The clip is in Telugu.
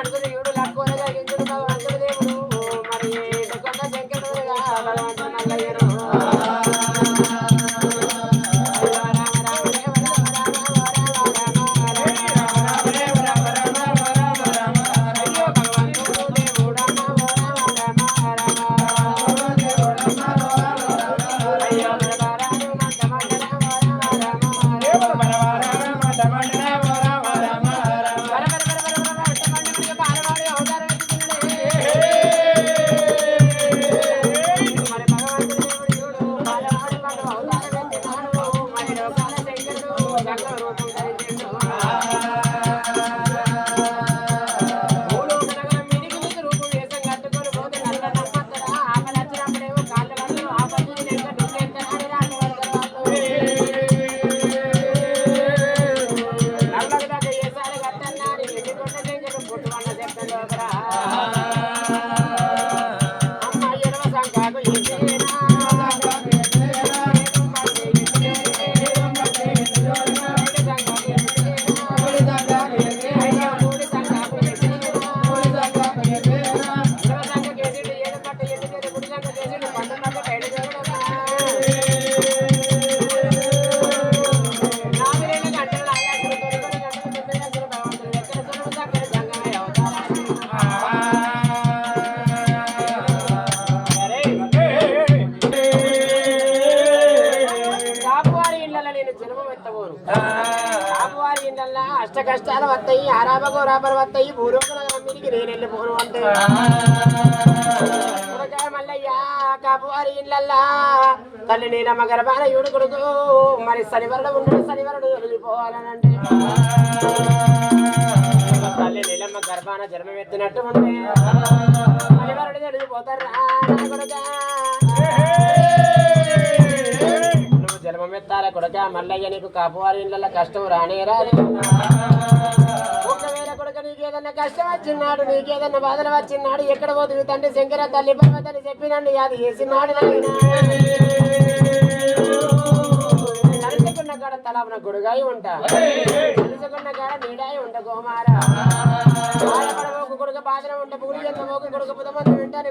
ಮಾಡಿದ್ರೆ కాపువారి ఎత్తబోను కాపువారి అష్ట కష్టాలు వస్తాయి ఆరాబ గోరాబలు వస్తాయి పూర్వకులకి నేనెళ్ళి పూర్వం అంటే. కొడుకా కాపువారి ఇళ్ళల్లా తల్లి నీలమ్మ గర్భాన ఏడు కొడుకు. మరి శనివరుడు ఉండడు శనివరుడు వెళ్ళిపోవాలనంటే తల్లి నీలమ్మ గర్భాన జన్మం ఎత్తినట్టు ఉంటే. శనివరుడు వెళ్ళిపోతారా కొడక మల్లయ్య నీకు కాపువారి ఇళ్ళ కష్టం రానే రాదు. ఒకవేళ నీకు నీకేదన్నా కష్టం వచ్చినాడు నీకేదన్నా బాధలు వచ్చినాడు ఎక్కడ పోతుంది తండ్రి శంకర తల్లి పర్వతని చెప్పినండి అది వేసినాడు తలుచుకున్న కాడ తలాపన గొడుగాయి ఉంటా. తలుచుకున్న కాడ నీడాయి ఉంట గోమార. బాధపడబోకు కొడుక బాధన ఉంట పూరి ఎంత కొడుక పుదమంది వింటాను